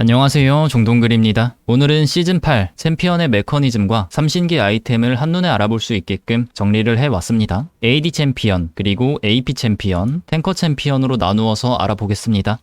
안녕하세요. 종동글입니다. 오늘은 시즌8 챔피언의 메커니즘과 삼신기 아이템을 한눈에 알아볼 수 있게끔 정리를 해왔습니다. AD 챔피언, 그리고 AP 챔피언, 탱커 챔피언으로 나누어서 알아보겠습니다.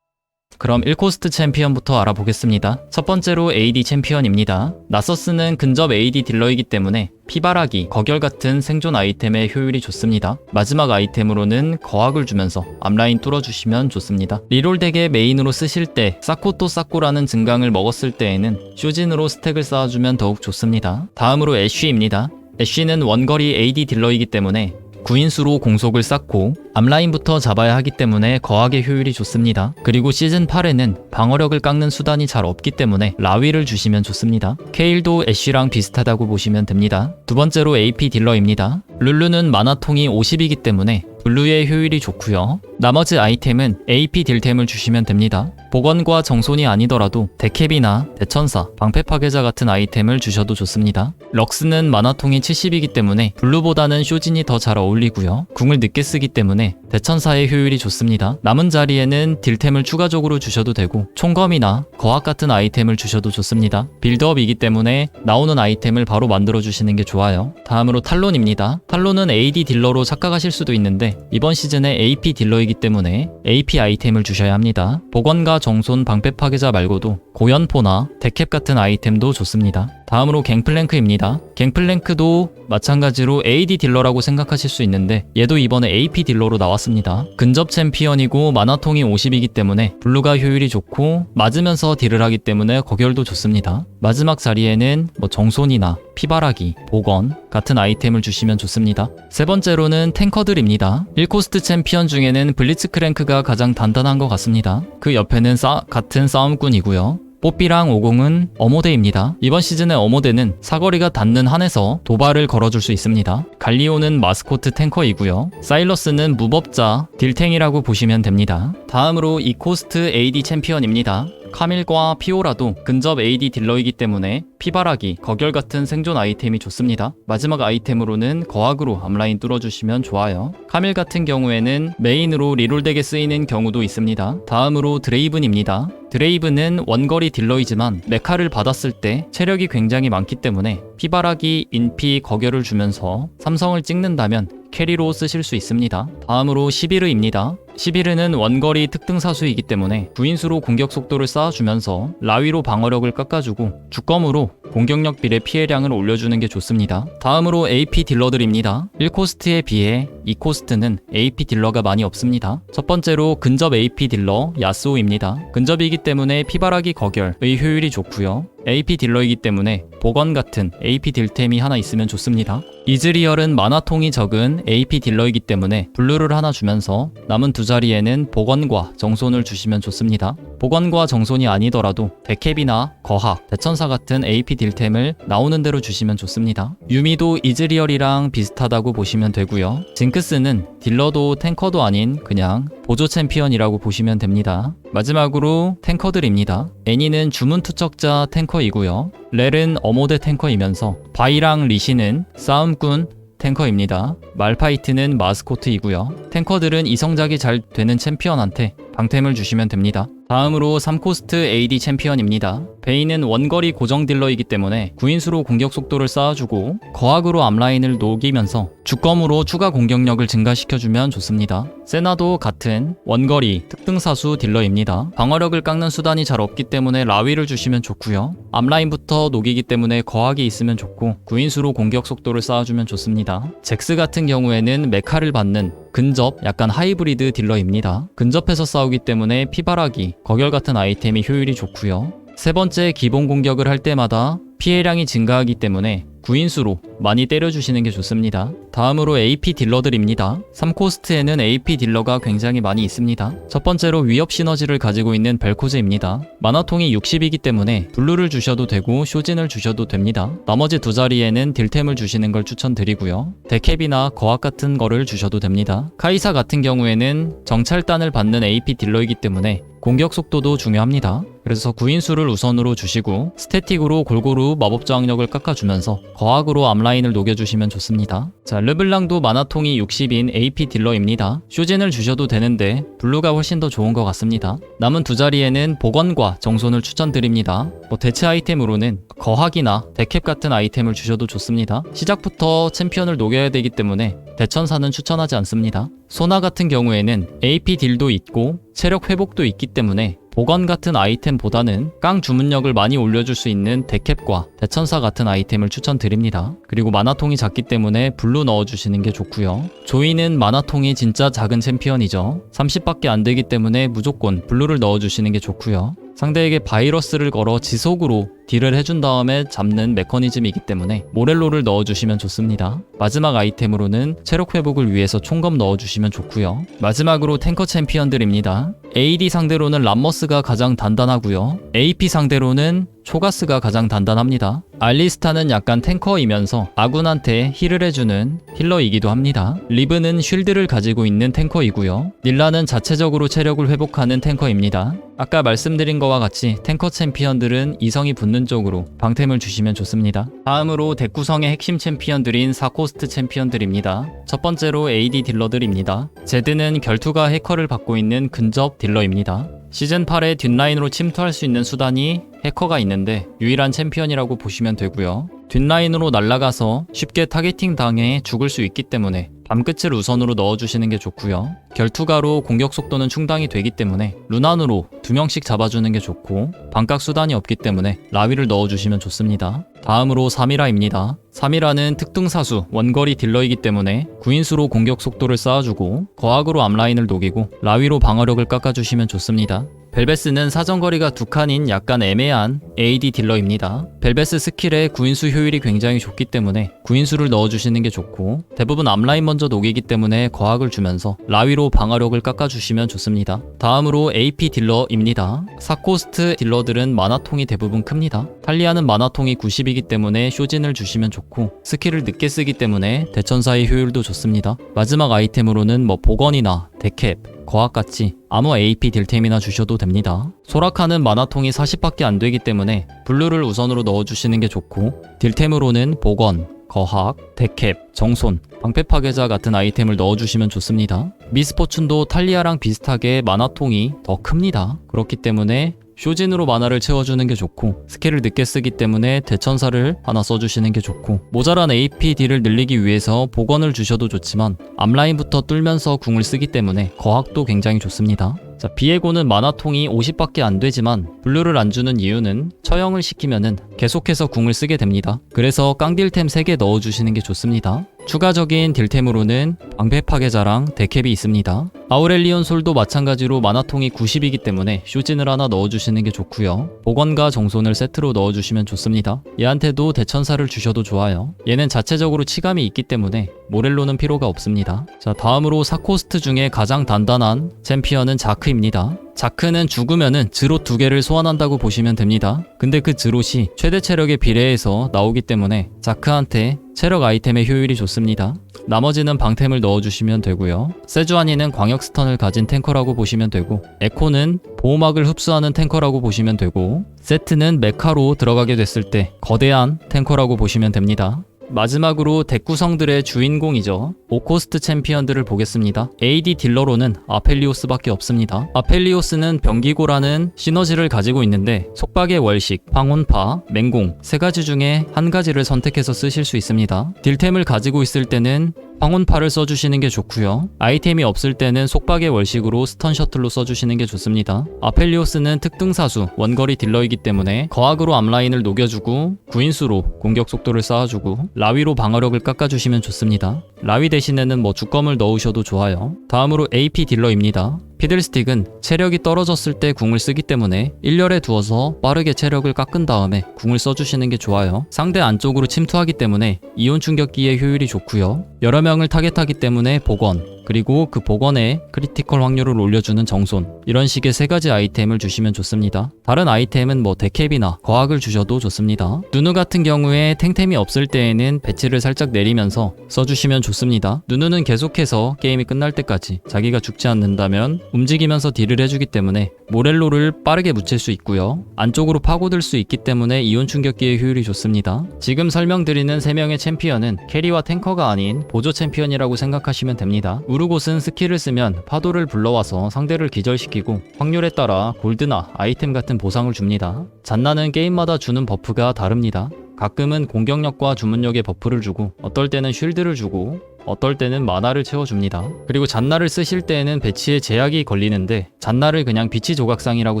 그럼 1코스트 챔피언부터 알아보겠습니다. 첫 번째로 AD 챔피언입니다. 나서스는 근접 AD 딜러이기 때문에 피바라기, 거결 같은 생존 아이템의 효율이 좋습니다. 마지막 아이템으로는 거학을 주면서 앞라인 뚫어주시면 좋습니다. 리롤 덱의 메인으로 쓰실 때또 쌓고라는 증강을 먹었을 때에는 쇼진으로 스택을 쌓아주면 더욱 좋습니다. 다음으로 애쉬입니다. 애쉬는 원거리 AD 딜러이기 때문에 구인수로 공속을 쌓고 앞라인부터 잡아야 하기 때문에 거학의 효율이 좋습니다. 그리고 시즌 8에는 방어력을 깎는 수단이 잘 없기 때문에 라위를 주시면 좋습니다. 케일도 애쉬랑 비슷하다고 보시면 됩니다. 두 번째로 AP 딜러입니다. 룰루는 마나통이 50이기 때문에 블루의 효율이 좋고요. 나머지 아이템은 AP 딜템을 주시면 됩니다. 복원과 정손이 아니더라도 데캡이나 대천사, 방패 파괴자 같은 아이템을 주셔도 좋습니다. 럭스는 마나통이 70이기 때문에 블루보다는 쇼진이 더 잘 어울리고요. 궁을 늦게 쓰기 때문에 대천사의 효율이 좋습니다. 남은 자리에는 딜템을 추가적으로 주셔도 되고 총검이나 거학 같은 아이템을 주셔도 좋습니다. 빌드업이기 때문에 나오는 아이템을 바로 만들어 주시는 게 좋아요. 다음으로 탈론입니다. 탈론은 AD 딜러로 착각하실 수도 있는데 이번 시즌에 AP 딜러이기 때문에 AP 아이템을 주셔야 합니다. 복원과 정손 방패 파괴자 말고도 고연포나 데캡 같은 아이템도 좋습니다. 다음으로 갱플랭크입니다. 갱플랭크도 마찬가지로 AD 딜러라고 생각하실 수 있는데 얘도 이번에 AP 딜러로 나왔습니다. 근접 챔피언이고 마나통이 50이기 때문에 블루가 효율이 좋고 맞으면서 딜을 하기 때문에 거결도 좋습니다. 마지막 자리에는 뭐 정손이나 피바라기, 복원 같은 아이템을 주시면 좋습니다. 세 번째로는 탱커들입니다. 1코스트 챔피언 중에는 블리츠크랭크가 가장 단단한 것 같습니다. 그 옆에는 싸, 같은 싸움꾼이고요. 뽀삐랑 오공은 어모대입니다. 이번 시즌의 어모대는 사거리가 닿는 한에서 도발을 걸어줄 수 있습니다. 갈리오는 마스코트 탱커이고요. 사일러스는 무법자 딜탱이라고 보시면 됩니다. 다음으로 2코스트 AD 챔피언입니다. 카밀과 피오라도 근접 AD 딜러이기 때문에 피바라기, 거결 같은 생존 아이템이 좋습니다. 마지막 아이템으로는 거학으로 앞라인 뚫어주시면 좋아요. 카밀 같은 경우에는 메인으로 리롤덱에 쓰이는 경우도 있습니다. 다음으로 드레이븐입니다. 드레이브는 원거리 딜러이지만 메카를 받았을 때 체력이 굉장히 많기 때문에 피바라기, 인피, 거결을 주면서 삼성을 찍는다면 캐리로 쓰실 수 있습니다. 다음으로 11의입니다. 11의는 원거리 특등 사수이기 때문에 구인수로 공격 속도를 쌓아주면서 라위로 방어력을 깎아주고 주검으로 공격력 비례 피해량을 올려주는 게 좋습니다. 다음으로 AP 딜러들입니다. 1코스트에 비해 2코스트는 AP 딜러가 많이 없습니다. 첫 번째로 근접 AP 딜러 야스오입니다. 근접이기 때문에 피바라기 거결의 효율이 좋고요. AP 딜러이기 때문에 복원 같은 AP 딜템이 하나 있으면 좋습니다. 이즈리얼은 마나통이 적은 AP 딜러이기 때문에 블루를 하나 주면서 남은 두 자리에는 복원과 정손을 주시면 좋습니다. 복원과 정손이 아니더라도 데캡이나 거학, 대천사 같은 AP 딜템을 나오는 대로 주시면 좋습니다. 유미도 이즈리얼이랑 비슷하다고 보시면 되고요. 징크스는 딜러도 탱커도 아닌 그냥 보조 챔피언이라고 보시면 됩니다. 마지막으로 탱커들입니다. 애니는 주문 투척자 탱커이고요. 렐은 어모데 탱커이면서 바이랑 리시는 싸움꾼 탱커입니다. 말파이트는 마스코트이고요. 탱커들은 이성작이 잘 되는 챔피언한테 방템을 주시면 됩니다. 다음으로 3코스트 AD 챔피언입니다. 베인은 원거리 고정 딜러이기 때문에 구인수로 공격 속도를 쌓아주고 거학으로 앞라인을 녹이면서 주검으로 추가 공격력을 증가시켜주면 좋습니다. 세나도 같은 원거리 특등사수 딜러입니다. 방어력을 깎는 수단이 잘 없기 때문에 라위를 주시면 좋고요. 앞라인부터 녹이기 때문에 거학이 있으면 좋고 구인수로 공격 속도를 쌓아주면 좋습니다. 잭스 같은 경우에는 메카를 받는 근접 약간 하이브리드 딜러입니다. 근접해서 싸우기 때문에 피바라기, 거결 같은 아이템이 효율이 좋고요. 세 번째 기본 공격을 할 때마다 피해량이 증가하기 때문에 구인수로 많이 때려주시는 게 좋습니다. 다음으로 AP 딜러들입니다. 3코스트에는 AP 딜러가 굉장히 많이 있습니다. 첫 번째로 위협 시너지를 가지고 있는 벨코즈입니다. 마나통이 60이기 때문에 블루를 주셔도 되고 쇼진을 주셔도 됩니다. 나머지 두 자리에는 딜템을 주시는 걸 추천드리고요. 데캡이나 거학 같은 거를 주셔도 됩니다. 카이사 같은 경우에는 정찰단을 받는 AP 딜러이기 때문에 공격 속도도 중요합니다. 그래서 구인수를 우선으로 주시고 스태틱으로 골고루 마법 저항력을 깎아주면서 거학으로 앞라인을 녹여주시면 좋습니다. 자, 르블랑도 마나통이 60인 AP 딜러입니다. 쇼진을 주셔도 되는데 블루가 훨씬 더 좋은 것 같습니다. 남은 두 자리에는 복원과 정손을 추천드립니다. 뭐 대체 아이템으로는 거학이나 데캡 같은 아이템을 주셔도 좋습니다. 시작부터 챔피언을 녹여야 되기 때문에 대천사는 추천하지 않습니다. 소나 같은 경우에는 AP 딜도 있고 체력 회복도 있기 때문에 보건 같은 아이템보다는 깡 주문력을 많이 올려줄 수 있는 데캡과 대천사 같은 아이템을 추천드립니다. 그리고 마나통이 작기 때문에 블루 넣어주시는 게 좋고요. 조이는 마나통이 진짜 작은 챔피언이죠. 30밖에 안 되기 때문에 무조건 블루를 넣어주시는 게 좋고요. 상대에게 바이러스를 걸어 지속으로 딜을 해준 다음에 잡는 메커니즘이기 때문에 모렐로를 넣어주시면 좋습니다. 마지막 아이템으로는 체력 회복을 위해서 총검 넣어주시면 좋고요. 마지막으로 탱커 챔피언들입니다. AD 상대로는 람머스가 가장 단단하고요. AP 상대로는 초가스가 가장 단단합니다. 알리스타는 약간 탱커이면서 아군한테 힐을 해주는 힐러이기도 합니다. 리브는 쉴드를 가지고 있는 탱커이고요. 닐라는 자체적으로 체력을 회복하는 탱커입니다. 아까 말씀드린 것과 같이 탱커 챔피언들은 이성이 붙는 쪽으로 방템을 주시면 좋습니다. 다음으로 덱 구성의 핵심 챔피언들인 4코스트 챔피언들입니다. 첫 번째로 AD 딜러들입니다. 제드는 결투가 해커를 받고 있는 근접 딜러입니다. 시즌 8에 뒷라인으로 침투할 수 있는 수단이 해커가 있는데 유일한 챔피언이라고 보시면 되고요. 뒷라인으로 날아가서 쉽게 타겟팅 당해 죽을 수 있기 때문에 밤끝을 우선으로 넣어주시는 게 좋고요. 결투가로 공격 속도는 충당이 되기 때문에 루난으로 두 명씩 잡아주는 게 좋고 반각 수단이 없기 때문에 라위를 넣어주시면 좋습니다. 다음으로 3이라입니다. 3이라는 특등사수 원거리 딜러이기 때문에 구인수로 공격 속도를 쌓아주고 거학으로 앞라인을 녹이고 라위로 방어력을 깎아주시면 좋습니다. 벨베스는 사정거리가 두 칸인 약간 애매한 AD 딜러입니다. 벨베스 스킬의 구인수 효율이 굉장히 좋기 때문에 구인수를 넣어주시는 게 좋고 대부분 앞라인 먼저 녹이기 때문에 거학을 주면서 라위로 방어력을 깎아주시면 좋습니다. 다음으로 AP 딜러입니다. 사코스트 딜러들은 마나통이 대부분 큽니다. 탈리아는 마나통이 90이기 때문에 쇼진을 주시면 좋고 스킬을 늦게 쓰기 때문에 대천사의 효율도 좋습니다. 마지막 아이템으로는 뭐 복원이나 데캡, 거학같이 아무 AP 딜템이나 주셔도 됩니다. 소라카는 마나통이 40밖에 안 되기 때문에 블루를 우선으로 넣어주시는 게 좋고 딜템으로는 복원, 거학, 데캡, 정손, 방패 파괴자 같은 아이템을 넣어주시면 좋습니다. 미스포춘도 탈리아랑 비슷하게 마나통이 더 큽니다. 그렇기 때문에 쇼진으로 만화를 채워주는 게 좋고 스킬을 늦게 쓰기 때문에 대천사를 하나 써주시는 게 좋고 모자란 APD를 늘리기 위해서 복원을 주셔도 좋지만 앞라인부터 뚫면서 궁을 쓰기 때문에 거학도 굉장히 좋습니다. 자, 비에고는 마나통이 50밖에 안 되지만 블루를 안 주는 이유는 처형을 시키면은 계속해서 궁을 쓰게 됩니다. 그래서 깡딜템 3개 넣어주시는 게 좋습니다. 추가적인 딜템으로는 방패 파괴자랑 데캡이 있습니다. 아우렐리온 솔도 마찬가지로 마나통이 90이기 때문에 쇼진을 하나 넣어주시는 게 좋고요. 복원과 정손을 세트로 넣어주시면 좋습니다. 얘한테도 대천사를 주셔도 좋아요. 얘는 자체적으로 치감이 있기 때문에 모렐로는 필요가 없습니다. 자 다음으로 사코스트 중에 가장 단단한 챔피언은 자크입니다. 자크는 죽으면은 드롯 두 개를 소환한다고 보시면 됩니다. 근데 그 드롯이 최대 체력에 비례해서 나오기 때문에 자크한테 체력 아이템의 효율이 좋습니다. 나머지는 방템을 넣어주시면 되고요. 세주아니는 광역 스턴을 가진 탱커라고 보시면 되고 에코는 보호막을 흡수하는 탱커라고 보시면 되고 세트는 메카로 들어가게 됐을 때 거대한 탱커라고 보시면 됩니다. 마지막으로 덱 구성들의 주인공이죠. 5코스트 챔피언들을 보겠습니다. AD 딜러로는 아펠리오스밖에 없습니다. 아펠리오스는 병기고라는 시너지를 가지고 있는데 속박의 월식, 황혼파, 맹공 세 가지 중에 한 가지를 선택해서 쓰실 수 있습니다. 딜템을 가지고 있을 때는 황혼파를 써주시는 게 좋고요. 아이템이 없을 때는 속박의 월식으로 스턴 셔틀로 써주시는 게 좋습니다. 아펠리오스는 특등사수, 원거리 딜러이기 때문에 거학으로 앞라인을 녹여주고 구인수로 공격 속도를 쌓아주고 라위로 방어력을 깎아주시면 좋습니다. 라위 대신에는 뭐 주검을 넣으셔도 좋아요. 다음으로 AP 딜러입니다. 피들스틱은 체력이 떨어졌을 때 궁을 쓰기 때문에 1렬에 두어서 빠르게 체력을 깎은 다음에 궁을 써주시는 게 좋아요. 상대 안쪽으로 침투하기 때문에 이온 충격기의 효율이 좋고요. 여러 명을 타겟하기 때문에 복원, 그리고 그 복원에 크리티컬 확률을 올려주는 정손 이런 식의 세 가지 아이템을 주시면 좋습니다. 다른 아이템은 뭐 데캡이나 거학을 주셔도 좋습니다. 누누 같은 경우에 탱템이 없을 때에는 배치를 살짝 내리면서 써주시면 좋습니다. 누누는 계속해서 게임이 끝날 때까지 자기가 죽지 않는다면 움직이면서 딜을 해주기 때문에 모렐로를 빠르게 묻힐 수 있고요. 안쪽으로 파고들 수 있기 때문에 이온 충격기의 효율이 좋습니다. 지금 설명드리는 3명의 챔피언은 캐리와 탱커가 아닌 보조 챔피언이라고 생각하시면 됩니다. 우르곳은 스킬을 쓰면 파도를 불러와서 상대를 기절시키고 확률에 따라 골드나 아이템 같은 보상을 줍니다. 잔나는 게임마다 주는 버프가 다릅니다. 가끔은 공격력과 주문력의 버프를 주고 어떨 때는 쉴드를 주고 어떨 때는 마나를 채워줍니다. 그리고 잔나를 쓰실 때에는 배치에 제약이 걸리는데 잔나를 그냥 비치 조각상이라고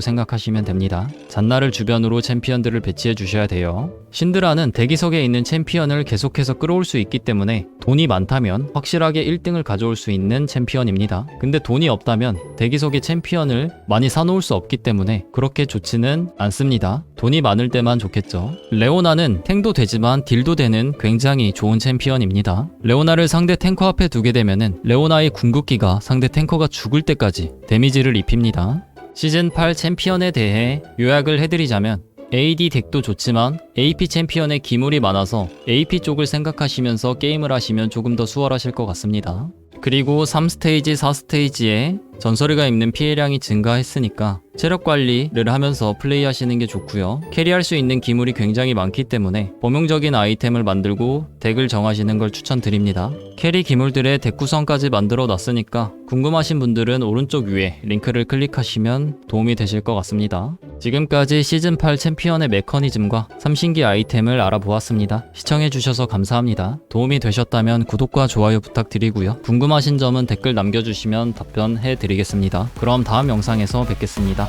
생각하시면 됩니다. 잔나를 주변으로 챔피언들을 배치해 주셔야 돼요. 신드라는 대기석에 있는 챔피언을 계속해서 끌어올 수 있기 때문에 돈이 많다면 확실하게 1등을 가져올 수 있는 챔피언입니다. 근데 돈이 없다면 대기석의 챔피언을 많이 사놓을 수 없기 때문에 그렇게 좋지는 않습니다. 돈이 많을 때만 좋겠죠. 레오나는 탱도 되지만 딜도 되는 굉장히 좋은 챔피언입니다. 레오나를 상대 탱커 앞에 두게 되면은 레오나의 궁극기가 상대 탱커가 죽을 때까지 데미지를 입힙니다. 시즌 8 챔피언에 대해 요약을 해드리자면 AD 덱도 좋지만 AP 챔피언의 기물이 많아서 AP 쪽을 생각하시면서 게임을 하시면 조금 더 수월하실 것 같습니다. 그리고 3스테이지, 4스테이지에 전설이가 입는 피해량이 증가했으니까 체력 관리를 하면서 플레이하시는 게 좋고요. 캐리할 수 있는 기물이 굉장히 많기 때문에 범용적인 아이템을 만들고 덱을 정하시는 걸 추천드립니다. 캐리 기물들의 덱 구성까지 만들어 놨으니까 궁금하신 분들은 오른쪽 위에 링크를 클릭하시면 도움이 되실 것 같습니다. 지금까지 시즌8 챔피언의 메커니즘과 삼신기 아이템을 알아보았습니다. 시청해주셔서 감사합니다. 도움이 되셨다면 구독과 좋아요 부탁드리고요. 궁금하신 점은 댓글 남겨주시면 답변해 드리겠습니다. 그럼 다음 영상에서 뵙겠습니다.